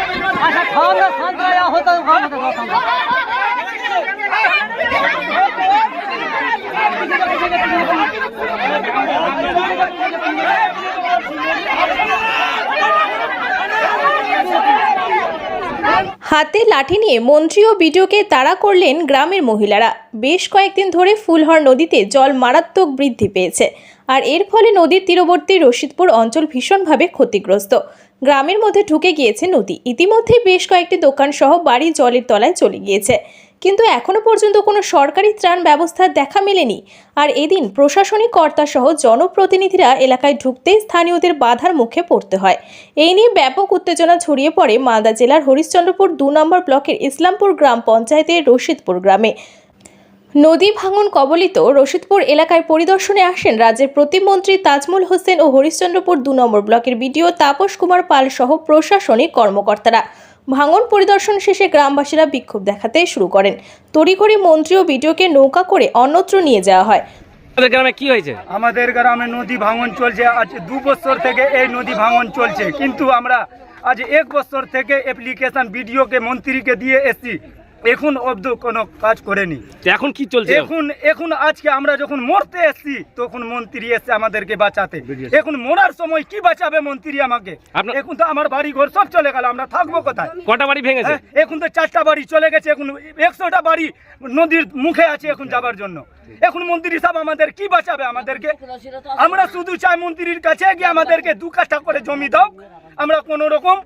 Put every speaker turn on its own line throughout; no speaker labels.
अच्छा खाम ना
खान आया हो तो खाम तो खाम Thank you.
হাতে লাঠি নিয়ে মন্ত্রী ও বিডিওকে তাড়া করলেন গ্রামের মহিলারা। বেশ কয়েকদিন ধরে ফুলহর নদীতে জল মারাত্মক বৃদ্ধি পেয়েছে আর এর ফলে নদীর তীরবর্তী রশিদপুর অঞ্চল ভীষণভাবে ক্ষতিগ্রস্ত। গ্রামের মধ্যে ঢুকে গিয়েছে নদী। ইতিমধ্যে বেশ কয়েকটি দোকান সহ বাড়ি জলের তলায় চলে গিয়েছে। কিন্তু এখনও পর্যন্ত কোনো সরকারি ত্রাণ ব্যবস্থার দেখা মেলেনি। আর এদিন প্রশাসনিক কর্তা সহ জনপ্রতিনিধিরা এলাকায় ঢুকতে স্থানীয়দের বাধার মুখে পড়তে হয়। এই নিয়ে ব্যাপক উত্তেজনা ছড়িয়ে পড়ে মালদা জেলার হরিশ্চন্দ্রপুর দু নম্বর ব্লকের ইসলামপুর গ্রাম পঞ্চায়েতের রশিদপুর গ্রামে। নদী ভাঙন কবলিত রশিদপুর এলাকায় পরিদর্শনে আসেন রাজ্যের প্রতিমন্ত্রী তাজমুল হোসেন ও হরিশ্চন্দ্রপুর দু নম্বর ব্লকের বিডিও তাপস কুমার পাল সহ প্রশাসনিক কর্মকর্তারা। ভাঙন পরিদর্শন শেষে গ্রামবাসীরা বিক্ষোভ দেখাতে শুরু করেন। তড়িঘড়ি মন্ত্রী ও বিডিওকে নৌকা করে অন্যত্র নিয়ে যাওয়া হয়।
আমাদের গ্রামে কি হয়েছে?
আমাদের গ্রামে নদী ভাঙন চলছে। আজ দু বছর থেকে এই নদী ভাঙন চলছে। কিন্তু আমরা আজ এক বছর থেকে অ্যাপ্লিকেশন বিডিওকে মন্ত্রীকে দিয়ে এসছি। এখন অব্দ কোনো কাজ করেনি।
এখন কি চলছে?
এখন এখন আজকে আমরা যখন মরতে এসছি তখন মন্ত্রী এসছে আমাদেরকে বাঁচাতে। এখন মরার সময় কি বাঁচাবে মন্ত্রী আমাকে? এখন তো আমার বাড়ি ঘর সব চলে গেল আমরা থাকব কোথায়?
কটা বাড়ি ভেঙেছে?
হ্যাঁ, এখন তো চারটা বাড়ি চলে গেছে এখন একশোটা বাড়ি নদীর মুখে আছে এখন যাবার জন্য। এখন মন্ত্রী সাহেব আমাদের কি বাঁচাবে আমাদেরকে? আমরা শুধু চাই মন্ত্রীর কাছে গিয়ে আমাদেরকে দু কাঠা করে জমি দাও। আমরা কোন রকম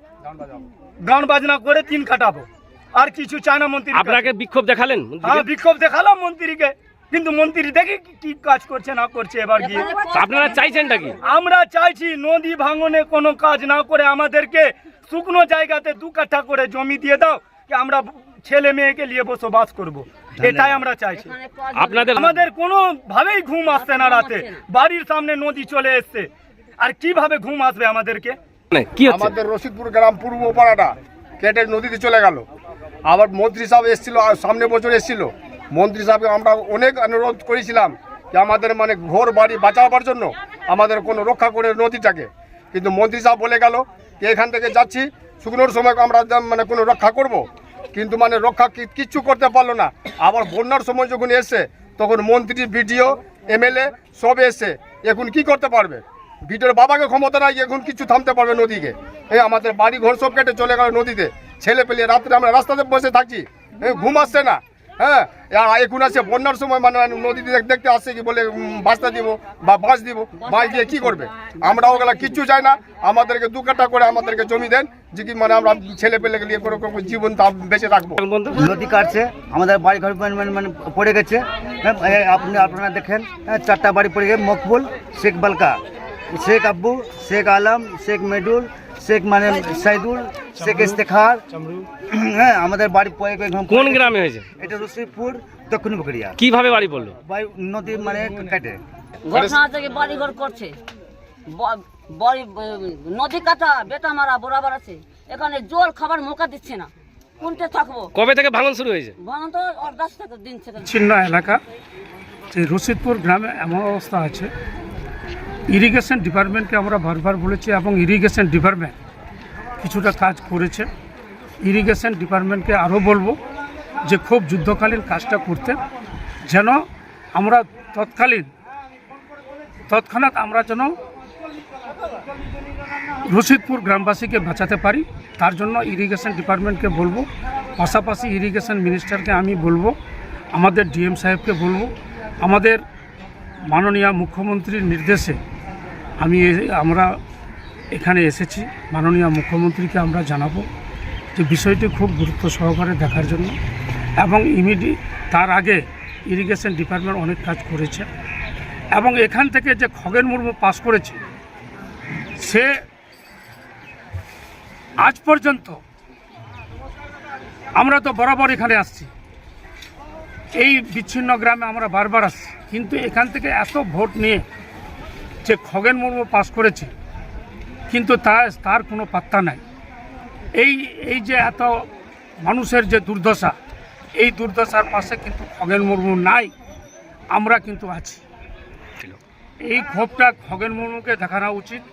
গান বাজনা করে তিন কাটাবো। আর কিছু চায় না মন্ত্রী
আপনাকে বিক্ষোভ দেখালেন
হ্যাঁ বিক্ষোভ দেখালাম মন্ত্রীকে। কিন্তু মন্ত্রী দেখি কি- কি কাজ করছে না করছে এবার গিয়ে।
আপনারা চাইছেনটা কি?
আমরা চাইছি নদী ভাঙনে কোনো কাজ না করে আমাদেরকে শুকনো জায়গাতে দু কাঠা করে জমি দিয়ে দাও কি আমরা ছেলে মেয়েকে নিয়ে বসবাস করব। এটাই আমরা চাইছি।
আপনাদের
আমাদের কোনো ভাবেই ঘুম আসছে না রাতে। বাড়ির সামনে নদী চলে এসছে। আর কীভাবে ঘুম আসবে আমাদেরকে?
মানে কি
আমাদের রশিদপুর গ্রাম পূর্ব পাড়াটা কেটে নদীতে চলে গেল। আবার মন্ত্রী সাহেব এসেছিল সামনে বছর এসেছিল। মন্ত্রী সাহেবকে আমরা অনেক অনুরোধ করেছিলাম যে আমাদের মানে ঘর বাড়ি বাঁচাবার জন্য আমাদের কোনো রক্ষা করে নদীটাকে। কিন্তু মন্ত্রী সাহেব বলে গেল যে এখান থেকে যাচ্ছি, শুকনোর সময় আমরা মানে কোনো রক্ষা করব। কিন্তু মানে রক্ষা কিচ্ছু করতে পারল না। আবার বন্যার সময় যখন এসে, তখন মন্ত্রী বিডিও এমএলএ সব এসে, এখন কি করতে পারবে? ভিতরে বাবাকে ক্ষমতা নাই, এখন কিছু থামতে পারবে নদীকে। এই আমাদের বাড়ি ঘর সব কেটে চলে গেল নদীতে। ছেলে পেলে রাত্রে আমরা রাস্তাতে বসে থাকছি ঘুম আসছে না। হ্যাঁ এখন আসে বন্যার সময় মানে নদীতে দেখতে আসছে কি বলে বাস্তা দিব বা বাঁশ দিব বাঁশ দিয়ে কি করবে? আমরা ওগুলা কিচ্ছু চাই না। আমাদেরকে দু কাটা করে আমাদেরকে জমি দেন। যে কি মানে আমরা ছেলে পেলে নিয়ে কোনো কোনো জীবন বেঁচে
বন্ধু
নদী কাটছে আমাদের বাড়ি ঘর মানে মানে- মানে পড়ে গেছে। হ্যাঁ, আপনি আপনারা দেখেন হ্যাঁ, চারটা বাড়ি পড়ে গেছে মকবুল শেখ বালকা। শেখ আব্বু শেখ আলম শেখ মেডুল শেখ মানে সাইদুল শেখ ইস্তেখার। হ্যাঁ আমাদের বাড়ি পড়ে
কোন গ্রামে হয়েছে?
এটা রশিদপুর দক্ষিণ বকরিয়া।
কীভাবে বাড়ি পড়ল?
নদী মানে কাটে।
ঘটনা থেকে বাড়ি ঘর করছে বাড়ি নদী কাটা বেটা মারা বরাবর আছে। এখানে জল খাবার মৌকা দিচ্ছে না। কোনটা থাকব।
কবে থেকে ভাঙন শুরু হয়েছে?
ভাঙন তো দশ দিন
বিচ্ছিন্ন এলাকা। যে রশিদপুর গ্রামে এমন অবস্থা আছে। ইরিগেশন ডিপার্টমেন্টকে আমরা বারবার বলেছি এবং ইরিগেশন ডিপার্টমেন্ট কিছুটা কাজ করেছে। ইরিগেশন ডিপার্টমেন্টকে আরও বলব যে খুব যুদ্ধকালীন কাজটা করতে, যেন আমরা তৎকালীন, তৎক্ষণাৎ আমরা যেন রশিদপুর গ্রামবাসীকে বাঁচাতে পারি, তার জন্য ইরিগেশন ডিপার্টমেন্টকে বলব। পাশাপাশি ইরিগেশন মিনিস্টারকে আমি বলব, আমাদের ডিএম সাহেবকে বলব, আমাদের মাননীয় মুখ্যমন্ত্রীর নির্দেশে আমি আমরা এখানে এসেছি। মাননীয় মুখ্যমন্ত্রীকে আমরা জানাব যে বিষয়টি খুব গুরুত্ব সহকারে দেখার জন্য এবং ইমিডি, তার আগে ইরিগেশন ডিপার্টমেন্ট অনেক কাজ করেছে এবং এখান থেকে যে খগেন মুর্মু পাস করেছে, সে আজ পর্যন্ত আমরা তো বরাবর এখানে আসছি। এই বিচ্ছিন্ন গ্রামে আমরা বারবার আসছি। কিন্তু এখান থেকে এত ভোট নিয়ে যে খগেন মুর্মু পাশ করেছে কিন্তু তা তার কোনো পাত্তা নাই। এই এই যে এত মানুষের যে দুর্দশা এই দুর্দশার পাশে কিন্তু খগেন মুর্মু নাই আমরা কিন্তু আছি। এই ক্ষোভটা খগেন মুর্মুকে দেখানো উচিত।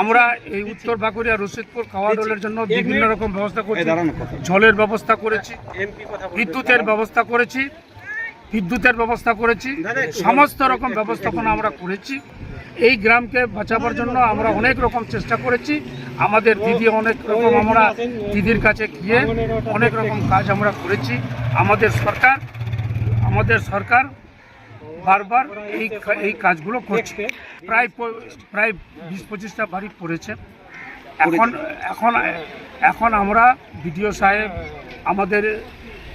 আমরা এই উত্তর বাঁকুড়িয়া রশিদপুর খাওয়া দলের জন্য বিভিন্ন রকম ব্যবস্থা করছি। জলের ব্যবস্থা করেছি বিদ্যুতের ব্যবস্থা করেছি বিদ্যুতের ব্যবস্থা করেছি সমস্ত রকম ব্যবস্থাপনা আমরা করেছি। এই গ্রামকে বাঁচাবার জন্য আমরা অনেক রকম চেষ্টা করেছি। আমাদের দিদি অনেক রকম আমরা দিদির কাছে গিয়ে অনেক রকম কাজ আমরা করেছি। আমাদের সরকার আমাদের সরকার বারবার এই এই কাজগুলো করছে। প্রায় প্রায় বিশ পঁচিশটা বাড়ি পড়েছে। এখন এখন এখন আমরা বিডিও সাহেব, আমাদের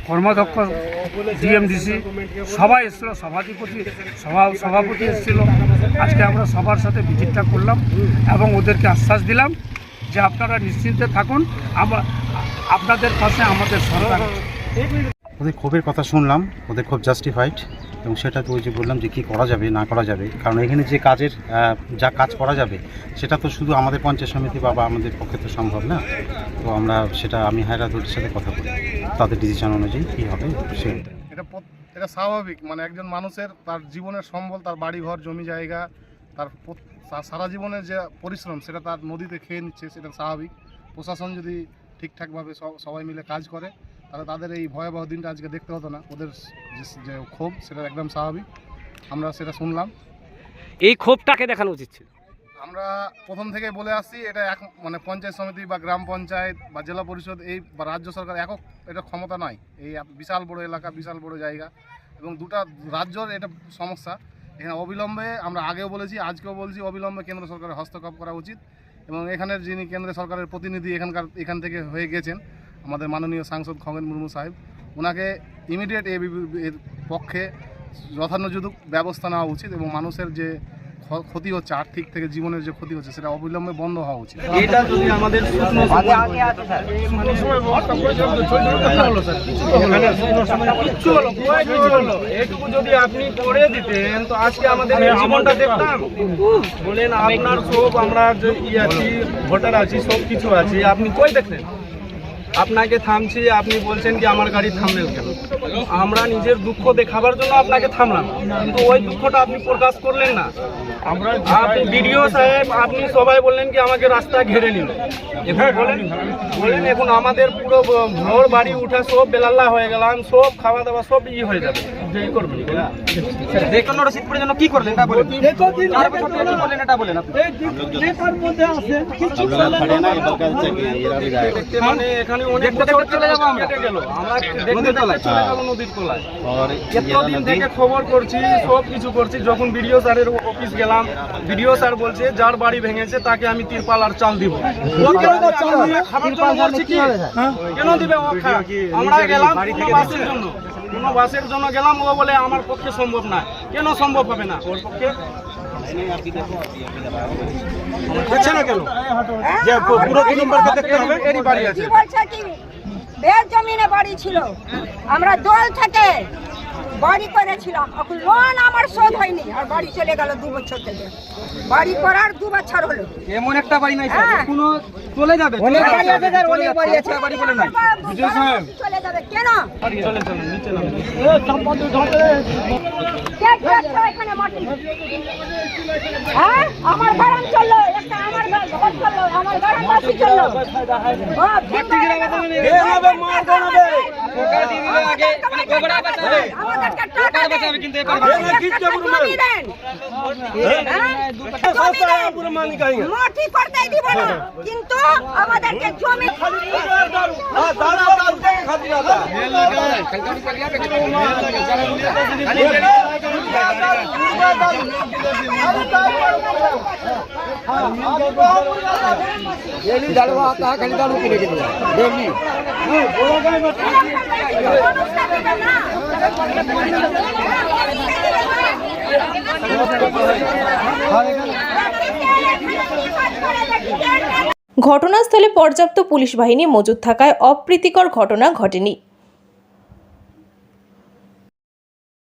কর্মাধ্যক্ষ, ডিএমডিসি, সবাই এসেছিল, সভাধিপতি, সভা, সভাপতি এসেছিল। আজকে আমরা সবার সাথে ভিজিটটা করলাম এবং ওদেরকে আশ্বাস দিলাম যে আপনারা নিশ্চিন্তে থাকুন। আমরা আপনাদের পাশে আমাদের সরকার।
ওদের ক্ষোভের কথা শুনলাম, ওদের খুব জাস্টিফাইড এবং সেটা তো ওই যে বললাম যে কী করা যাবে, না করা যাবে, কারণ এখানে যে কাজের যা কাজ করা যাবে, সেটা তো শুধু আমাদের পঞ্চায়েত সমিতি বা আমাদের পক্ষে তো সম্ভব না। তো আমরা সেটা, আমি হায়রাদুরের সাথে কথা বলি, তাদের ডিসিশন অনুযায়ী কী হবে, সে
এটা এটা স্বাভাবিক মানে একজন মানুষের তার জীবনের সম্বল, তার বাড়ি ঘর জমি জায়গা, তার সারা জীবনের যে পরিশ্রম, সেটা তার নদীতে খেয়ে নিচ্ছে, সেটা স্বাভাবিক। প্রশাসন যদি ঠিকঠাকভাবে সবাই মিলে কাজ করে তাহলে তাদের এই ভয়াবহ দিনটা আজকে দেখতে হতো না। ওদের যে- ক্ষোভ সেটা একদম স্বাভাবিক। আমরা সেটা শুনলাম।
এই ক্ষোভটাকে দেখানো উচিত ছিল।
আমরা প্রথম থেকে বলে আসছি এটা এক মানে পঞ্চায়েত সমিতি বা গ্রাম পঞ্চায়েত বা জেলা পরিষদ এই বা রাজ্য সরকার একক এটা ক্ষমতা নয়। এই বিশাল বড় এলাকা বিশাল বড় জায়গা এবং দুটা রাজ্যর এটা সমস্যা। এখানে অবিলম্বে আমরা আগেও বলেছি আজকেও বলছি অবিলম্বে কেন্দ্র সরকারের হস্তক্ষেপ করা উচিত এবং এখানের যিনি কেন্দ্র সরকারের প্রতিনিধি এখানকার এখান থেকে হয়ে গেছেন আমাদের মাননীয় সাংসদ খগেন মুর্মু সাহেব ওনাকে ইমিডিয়েট এ এর পক্ষে যথানুযোগ ব্যবস্থা নেওয়া উচিত এবং মানুষের যে ক্ষতি হচ্ছে আর্থিক থেকে জীবনের যে ক্ষতি হচ্ছে সেটা অবিলম্বে বন্ধ হওয়া উচিত।
এটা যদি আমাদের এটুকু যদি আপনি করে দিতেন তো আজকে আমাদের জীবনটা দেখতাম। বলেন আপনার সব আমরা যে ই আছি ভোটার আছি সব কিছু আছে আপনি কই দেখলেন? আপনাকে থামছি আপনি বলছেন কি আমার গাড়ি থামলেন কেন? আমরা নিজের দুঃখ দেখাবার জন্য আপনাকে থামলাম। কিন্তু ওই দুঃখটা আপনি প্রকাশ করলেন না। আমরা আপনি বিডিও সাহেব আপনি সবাই বললেন কি আমাকে রাস্তা ঘেরে নিল এখন বলেন বলেন এখন আমাদের পুরো ভোর ঘর বাড়ি উঠা সব বেলাল্লা হয়ে গেলাম সব খাওয়া দাওয়া সব ই হয়ে যাবে। যে ই করবেন
দেখুন রসিদপুরের জন্য কি করলেন এটা বলেন। চার বছর ধরে কি করলেন এটা বলেন আপনি।
দেখতে মানে এখানে অনেক
দেখতে দেখতে
বছর
চলে যাব আমরা।
আমরা দেখতে
নদীর
দেখতে
তলায়।
চলে গেল নদীর তলায়। এতদিন থেকে খবর করছি সব কিছু করছি। যখন বিডিও স্যারের অফিস গেলাম বিডিও স্যার বলছে যার বাড়ি ভেঙেছে তাকে আমি তিরপাল আর চাল দিব ও কেন খাবার জন্য বলছি কি? কেন দিবে ও আমরা গেলাম কোনো বাসের জন্য। কোনো বাসের জন্য গেলাম ও বলে আমার পক্ষে সম্ভব না। কেন সম্ভব হবে না? ওর পক্ষে?
হচ্ছে না কেন? যে পুরো কুটুম্বকে দেখতে হবে। এরই বাড়ি আছে।
কি বলছে কি? বের জমিনে বাড়ি ছিল। আমরা দল থেকে বাড়ি করেছিলাম। এখন লোন আমার শোধ হয়নি। আর বাড়ি চলে গেল দু বছর থেকে। বাড়ি করার দু বছর হলো।
এমন একটা বাড়ি নাই
হ্যাঁ।
কোনো চলে যাবে
অনেক
চলে
বাড়ি
যাবে।
আছে স্যার,
চলে
অনেক বাড়ি আছে।
বাড়ি বলে নাই
চলে যাবে কেন
চলে চলে নিচে নামো।
ও সম্পদ ধরে কে কে এখানে মাটি হ্যাঁ আমার বাগান চলল একটা
কিন্তু
আমাদেরকে জমি দেন।
ঘটনাস্থলে পর্যাপ্ত পুলিশ বাহিনী মজুদ থাকায় অপ্রীতিকর ঘটনা ঘটেনি।